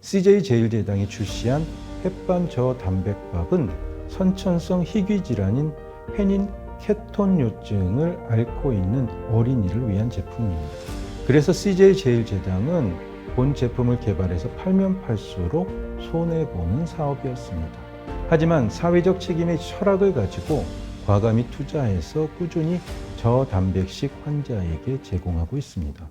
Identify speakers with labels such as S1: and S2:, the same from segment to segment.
S1: CJ 제일제당이 출시한 햇반 저단백밥은 선천성 희귀 질환인 페닌 케톤요증을 앓고 있는 어린이를 위한 제품입니다. 그래서 CJ 제일제당은 본 제품을 개발해서 팔면 팔수록 손해보는 사업이었습니다. 하지만 사회적 책임의 철학을 가지고 과감히 투자해서 꾸준히 저단백식 환자에게 제공하고 있습니다.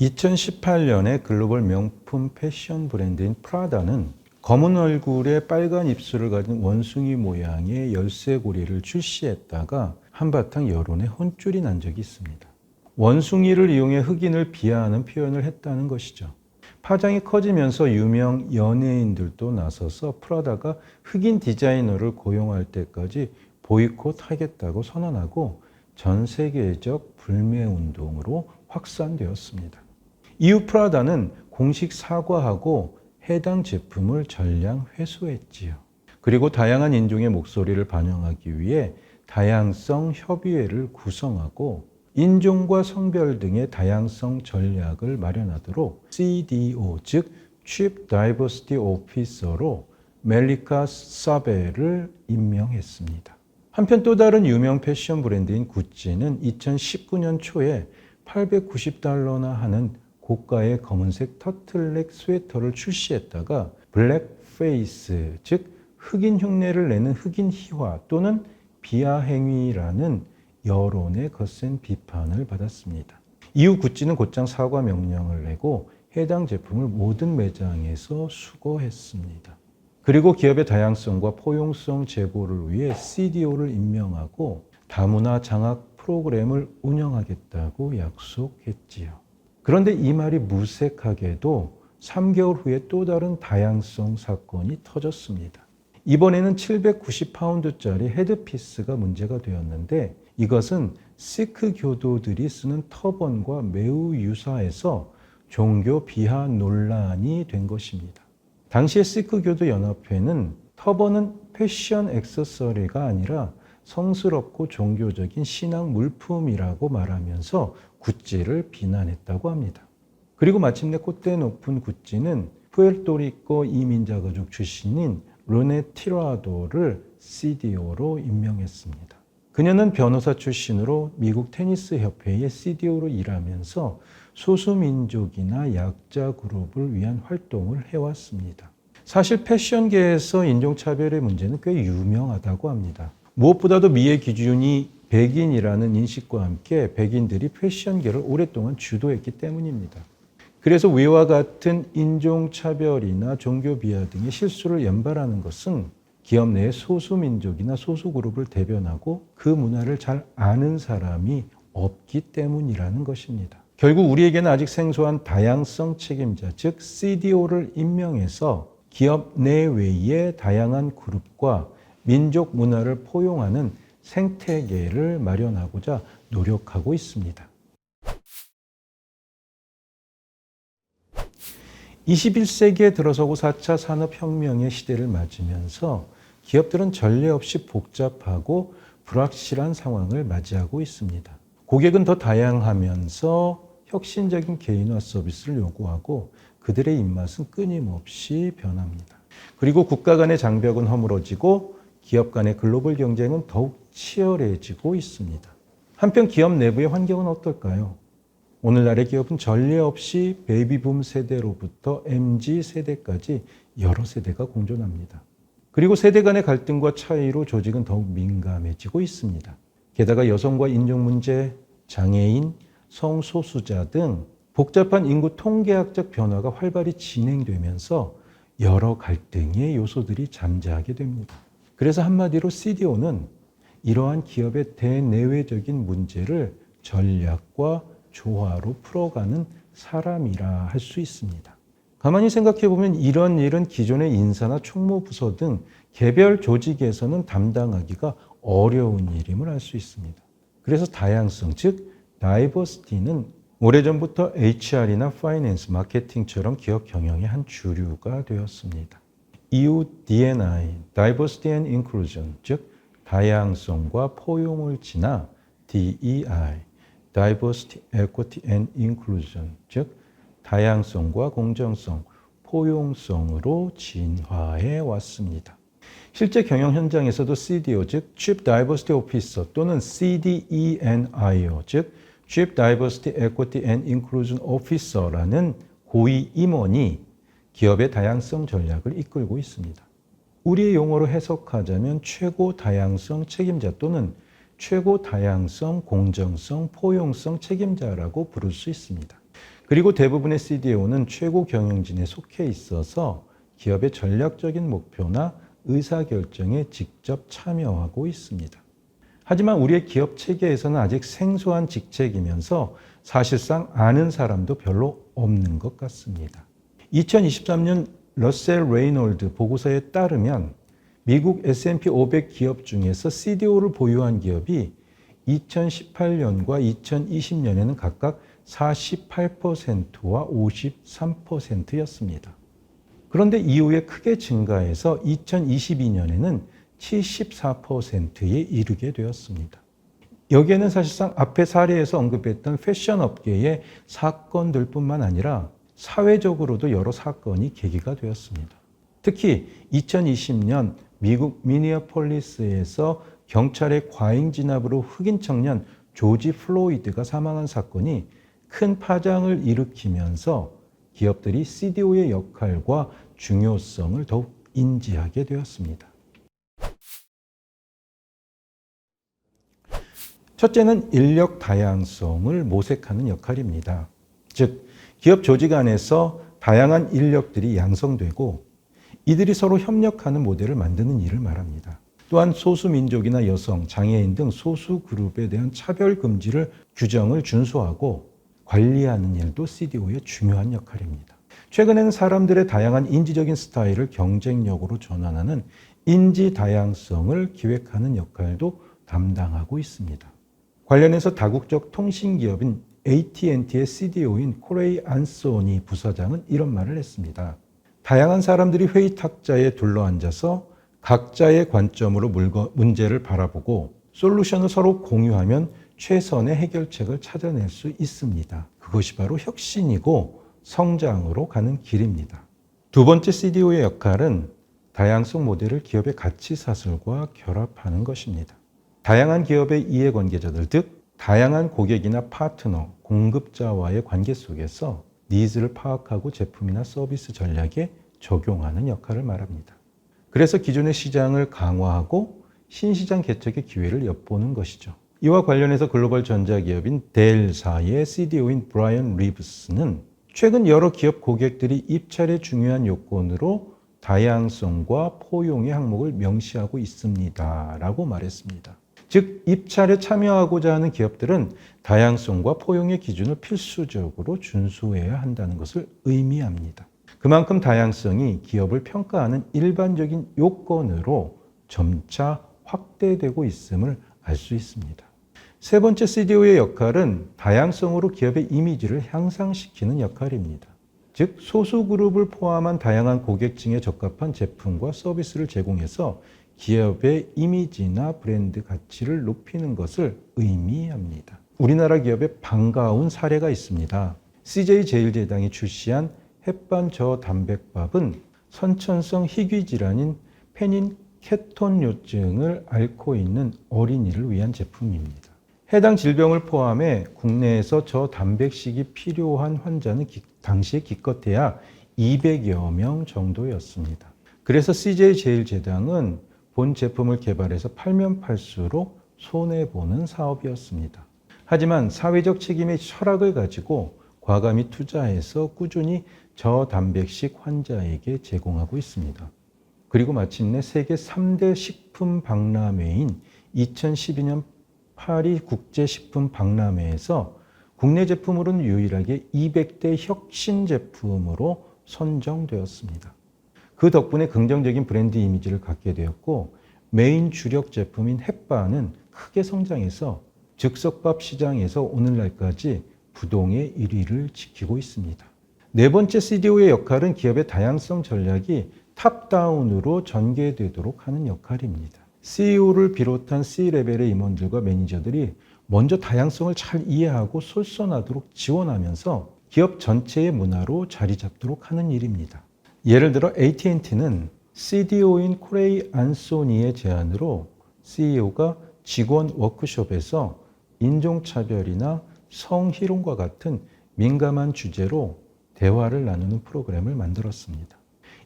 S1: (2018년에) 글로벌 명품 패션 브랜드인 프라다는 검은 얼굴에 빨간 입술을 가진 원숭이 모양의 열쇠고리를 출시했다가 한바탕 여론의 혼쭐이 난 적이 있습니다. 원숭이를 이용해 흑인을 비하하는 표현을 했다는 것이죠. 파장이 커지면서 유명 연예인들도 나서서 프라다가 흑인 디자이너를 고용할 때까지 보이콧 하겠다고 선언하고 전 세계적 불매 운동으로 확산되었습니다. 이후 프라다는 공식 사과하고 해당 제품을 전량 회수했지요. 그리고 다양한 인종의 목소리를 반영하기 위해 다양성 협의회를 구성하고 인종과 성별 등의 다양성 전략을 마련하도록 CDO, 즉 Chief Diversity Officer로 멜리카 사베를 임명했습니다. 한편 또 다른 유명 패션 브랜드인 구찌는 2019년 초에 890달러나 하는 고가의 검은색 터틀넥 스웨터를 출시했다가 블랙페이스, 즉 흑인 흉내를 내는 흑인 희화 또는 비하 행위라는 여론의 거센 비판을 받았습니다. 이후 구찌는 곧장 사과 명령을 내고 해당 제품을 모든 매장에서 수거했습니다. 그리고 기업의 다양성과 포용성 제고를 위해 CDO를 임명하고 다문화 장학 프로그램을 운영하겠다고 약속했지요. 그런데 이 말이 무색하게도 3개월 후에 또 다른 다양성 사건이 터졌습니다. 이번에는 790파운드짜리 헤드피스가 문제가 되었는데 이것은 시크 교도들이 쓰는 터번과 매우 유사해서 종교 비하 논란이 된 것입니다. 당시의 시크 교도 연합회는 터번은 패션 액세서리가 아니라 성스럽고 종교적인 신앙 물품이라고 말하면서 구찌를 비난했다고 합니다. 그리고 마침내 콧대 높은 구찌는 푸에르토리코 이민자 가족 출신인 르네 티라도를 CDO로 임명했습니다. 그녀는 변호사 출신으로 미국 테니스 협회의 CDO로 일하면서 소수민족이나 약자 그룹을 위한 활동을 해왔습니다. 사실 패션계에서 인종차별의 문제는 꽤 유명하다고 합니다. 무엇보다도 미의 기준이 백인이라는 인식과 함께 백인들이 패션계를 오랫동안 주도했기 때문입니다. 그래서 위와 같은 인종차별이나 종교 비하 등의 실수를 연발하는 것은 기업 내의 소수민족이나 소수그룹을 대변하고 그 문화를 잘 아는 사람이 없기 때문이라는 것입니다. 결국 우리에게는 아직 생소한 다양성 책임자, 즉 CDO를 임명해서 기업 내외의 다양한 그룹과 민족 문화를 포용하는 생태계를 마련하고자 노력하고 있습니다. 21세기에 들어서고 4차 산업혁명의 시대를 맞으면서 기업들은 전례 없이 복잡하고 불확실한 상황을 맞이하고 있습니다. 고객은 더 다양하면서 혁신적인 개인화 서비스를 요구하고 그들의 입맛은 끊임없이 변합니다. 그리고 국가 간의 장벽은 허물어지고 기업 간의 글로벌 경쟁은 더욱 치열해지고 있습니다. 한편 기업 내부의 환경은 어떨까요? 오늘날의 기업은 전례 없이 베이비붐 세대로부터 MZ 세대까지 여러 세대가 공존합니다. 그리고 세대 간의 갈등과 차이로 조직은 더욱 민감해지고 있습니다. 게다가 여성과 인종 문제, 장애인, 성소수자 등 복잡한 인구 통계학적 변화가 활발히 진행되면서 여러 갈등의 요소들이 잠재하게 됩니다. 그래서 한마디로 CDO는 이러한 기업의 대내외적인 문제를 전략과 조화로 풀어가는 사람이라 할 수 있습니다. 가만히 생각해 보면 이런 일은 기존의 인사나 총무부서 등 개별 조직에서는 담당하기가 어려운 일임을 알 수 있습니다. 그래서 다양성, 즉 다이버시티는 오래전부터 HR이나 파이낸스, 마케팅처럼 기업 경영의 한 주류가 되었습니다. EU D&I, Diversity and Inclusion, 즉 다양성과 포용을 지나 DEI, Diversity, Equity and Inclusion, 즉 다양성과 공정성, 포용성으로 진화해 왔습니다. 실제 경영 현장에서도 CDO, 즉 Chief Diversity Officer 또는 CDENIO, 즉 Chief Diversity, Equity and Inclusion Officer라는 고위 임원이 기업의 다양성 전략을 이끌고 있습니다. 우리의 용어로 해석하자면 최고 다양성 책임자 또는 최고 다양성, 공정성, 포용성 책임자라고 부를 수 있습니다. 그리고 대부분의 CDO는 최고 경영진에 속해 있어서 기업의 전략적인 목표나 의사결정에 직접 참여하고 있습니다. 하지만 우리의 기업 체계에서는 아직 생소한 직책이면서 사실상 아는 사람도 별로 없는 것 같습니다. 2023년 러셀 레이놀드 보고서에 따르면 미국 S&P 500 기업 중에서 CDO를 보유한 기업이 2018년과 2020년에는 각각 48%와 53%였습니다. 그런데 이후에 크게 증가해서 2022년에는 74%에 이르게 되었습니다. 여기에는 사실상 앞에 사례에서 언급했던 패션 업계의 사건들뿐만 아니라 사회적으로도 여러 사건이 계기가 되었습니다. 특히 2020년 미국 미니어폴리스에서 경찰의 과잉 진압으로 흑인 청년 조지 플로이드가 사망한 사건이 큰 파장을 일으키면서 기업들이 CDO의 역할과 중요성을 더욱 인지하게 되었습니다. 첫째는 인력 다양성을 모색하는 역할입니다. 즉, 기업 조직 안에서 다양한 인력들이 양성되고 이들이 서로 협력하는 모델을 만드는 일을 말합니다. 또한 소수민족이나 여성, 장애인 등 소수 그룹에 대한 차별 금지를 규정을 준수하고 관리하는 일도 CDO의 중요한 역할입니다. 최근에는 사람들의 다양한 인지적인 스타일을 경쟁력으로 전환하는 인지 다양성을 기획하는 역할도 담당하고 있습니다. 관련해서 다국적 통신기업인 AT&T의 CDO인 코레이 안소니 부사장은 이런 말을 했습니다. 다양한 사람들이 회의 탁자에 둘러앉아서 각자의 관점으로 문제를 바라보고 솔루션을 서로 공유하면 최선의 해결책을 찾아낼 수 있습니다. 그것이 바로 혁신이고 성장으로 가는 길입니다. 두 번째 CDO의 역할은 다양성 모델을 기업의 가치 사슬과 결합하는 것입니다. 다양한 기업의 이해관계자들, 즉 다양한 고객이나 파트너, 공급자와의 관계 속에서 니즈를 파악하고 제품이나 서비스 전략에 적용하는 역할을 말합니다. 그래서 기존의 시장을 강화하고 신시장 개척의 기회를 엿보는 것이죠. 이와 관련해서 글로벌 전자기업인 델사의 CDO인 브라이언 리브스는 최근 여러 기업 고객들이 입찰의 중요한 요건으로 다양성과 포용의 항목을 명시하고 있습니다. 라고 말했습니다. 즉, 입찰에 참여하고자 하는 기업들은 다양성과 포용의 기준을 필수적으로 준수해야 한다는 것을 의미합니다. 그만큼 다양성이 기업을 평가하는 일반적인 요건으로 점차 확대되고 있음을 알 수 있습니다. 세 번째 CDO의 역할은 다양성으로 기업의 이미지를 향상시키는 역할입니다. 즉, 소수 그룹을 포함한 다양한 고객층에 적합한 제품과 서비스를 제공해서 기업의 이미지나 브랜드 가치를 높이는 것을 의미합니다. 우리나라 기업의 반가운 사례가 있습니다. CJ 제일제당이 출시한 햇반 저단백밥은 선천성 희귀 질환인 페닌 케톤요증을 앓고 있는 어린이를 위한 제품입니다. 해당 질병을 포함해 국내에서 저단백식이 필요한 환자는 당시에 기껏해야 200여 명 정도였습니다. 그래서 CJ 제일제당은 본 제품을 개발해서 팔면 팔수록 손해보는 사업이었습니다. 하지만 사회적 책임의 철학을 가지고 과감히 투자해서 꾸준히 저단백식 환자에게 제공하고 있습니다. 그리고 마침내 세계 3대 식품 박람회인 2012년 파리 국제식품 박람회에서 국내 제품으로는 유일하게 200대 혁신 제품으로 선정되었습니다. 그 덕분에 긍정적인 브랜드 이미지를 갖게 되었고 메인 주력 제품인 햇반은 크게 성장해서 즉석밥 시장에서 오늘날까지 부동의 1위를 지키고 있습니다. 네 번째 CDO의 역할은 기업의 다양성 전략이 탑다운으로 전개되도록 하는 역할입니다. CEO를 비롯한 C-레벨의 임원들과 매니저들이 먼저 다양성을 잘 이해하고 솔선하도록 지원하면서 기업 전체의 문화로 자리 잡도록 하는 일입니다. 예를 들어 AT&T는 CDO인 코레이 안소니의 제안으로 CEO가 직원 워크숍에서 인종차별이나 성희롱과 같은 민감한 주제로 대화를 나누는 프로그램을 만들었습니다.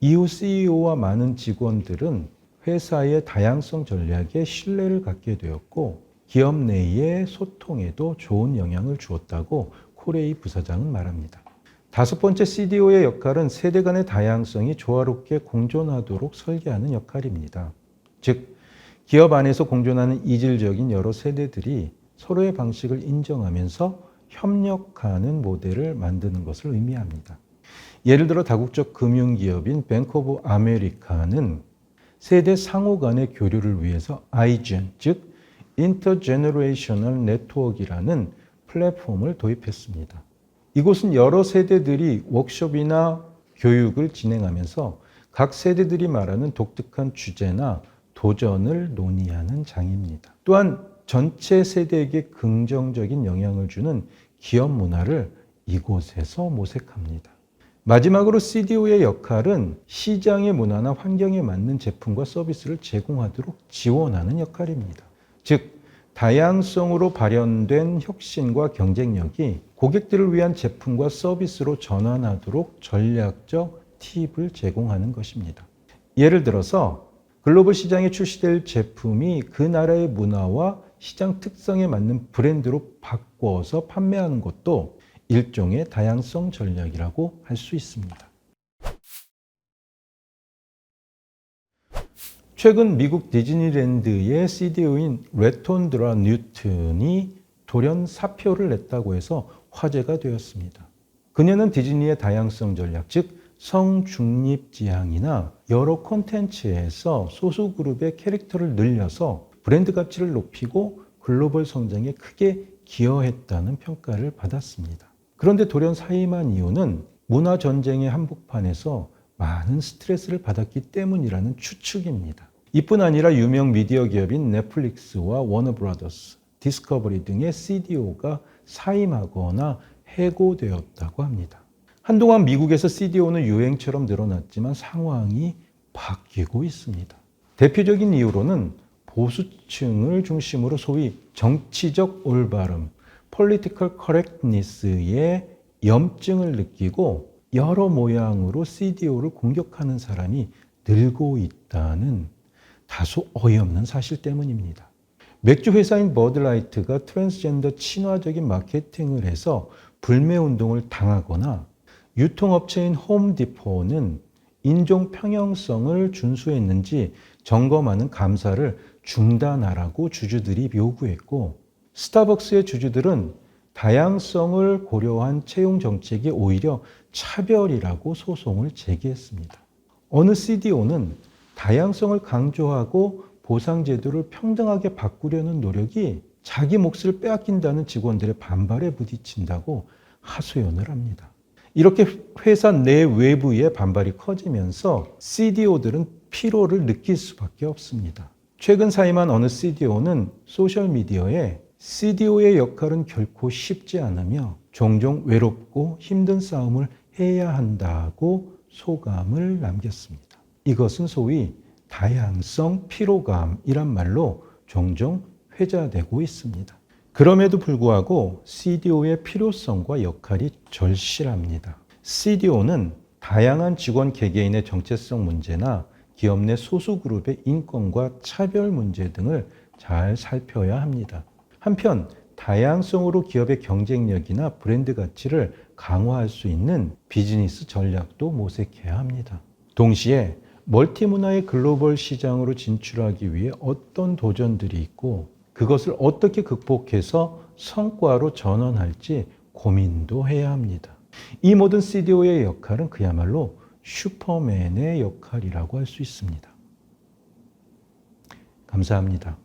S1: 이후 CEO와 많은 직원들은 회사의 다양성 전략에 신뢰를 갖게 되었고 기업 내의 소통에도 좋은 영향을 주었다고 코레이 부사장은 말합니다. 다섯 번째 CDO의 역할은 세대 간의 다양성이 조화롭게 공존하도록 설계하는 역할입니다. 즉, 기업 안에서 공존하는 이질적인 여러 세대들이 서로의 방식을 인정하면서 협력하는 모델을 만드는 것을 의미합니다. 예를 들어 다국적 금융기업인 뱅크 오브 아메리카는 세대 상호 간의 교류를 위해서 아이젠, 즉 인터제너레이셔널 네트워크라는 플랫폼을 도입했습니다. 이곳은 여러 세대들이 워크숍이나 교육을 진행하면서 각 세대들이 말하는 독특한 주제나 도전을 논의하는 장입니다. 또한 전체 세대에게 긍정적인 영향을 주는 기업 문화를 이곳에서 모색합니다. 마지막으로 CDO의 역할은 시장의 문화나 환경에 맞는 제품과 서비스를 제공하도록 지원하는 역할입니다. 즉, 다양성으로 발현된 혁신과 경쟁력이 고객들을 위한 제품과 서비스로 전환하도록 전략적 팁을 제공하는 것입니다. 예를 들어서 글로벌 시장에 출시될 제품이 그 나라의 문화와 시장 특성에 맞는 브랜드로 바꿔서 판매하는 것도 일종의 다양성 전략이라고 할 수 있습니다. 최근 미국 디즈니랜드의 CDO인 레톤드라 뉴튼이 돌연 사표를 냈다고 해서 화제가 되었습니다. 그녀는 디즈니의 다양성 전략, 즉 성중립 지향이나 여러 콘텐츠에서 소수 그룹의 캐릭터를 늘려서 브랜드 가치를 높이고 글로벌 성장에 크게 기여했다는 평가를 받았습니다. 그런데 돌연 사임한 이유는 문화 전쟁의 한복판에서 많은 스트레스를 받았기 때문이라는 추측입니다. 이뿐 아니라 유명 미디어 기업인 넷플릭스와 워너브라더스, 디스커버리 등의 CDO가 사임하거나 해고되었다고 합니다. 한동안 미국에서 CDO는 유행처럼 늘어났지만 상황이 바뀌고 있습니다. 대표적인 이유로는 보수층을 중심으로 소위 정치적 올바름, political correctness의 염증을 느끼고 여러 모양으로 CDO를 공격하는 사람이 늘고 있다는 다소 어이없는 사실 때문입니다. 맥주 회사인 버드라이트가 트랜스젠더 친화적인 마케팅을 해서 불매 운동을 당하거나 유통업체인 홈디포는 인종 평형성을 준수했는지 점검하는 감사를 중단하라고 주주들이 요구했고 스타벅스의 주주들은 다양성을 고려한 채용 정책이 오히려 차별이라고 소송을 제기했습니다. 어느 CDO는 다양성을 강조하고 보상 제도를 평등하게 바꾸려는 노력이 자기 몫을 빼앗긴다는 직원들의 반발에 부딪힌다고 하소연을 합니다. 이렇게 회사 내 외부의 반발이 커지면서 CDO들은 피로를 느낄 수밖에 없습니다. 최근 사임한 어느 CDO는 소셜미디어에 CDO의 역할은 결코 쉽지 않으며 종종 외롭고 힘든 싸움을 해야 한다고 소감을 남겼습니다. 이것은 소위 다양성 피로감이란 말로 종종 회자되고 있습니다. 그럼에도 불구하고 CDO의 필요성과 역할이 절실합니다. CDO는 다양한 직원 개개인의 정체성 문제나 기업 내 소수 그룹의 인권과 차별 문제 등을 잘 살펴야 합니다. 한편 다양성으로 기업의 경쟁력이나 브랜드 가치를 강화할 수 있는 비즈니스 전략도 모색해야 합니다. 동시에 멀티 문화의 글로벌 시장으로 진출하기 위해 어떤 도전들이 있고 그것을 어떻게 극복해서 성과로 전환할지 고민도 해야 합니다. 이 모든 CDO의 역할은 그야말로 슈퍼맨의 역할이라고 할 수 있습니다. 감사합니다.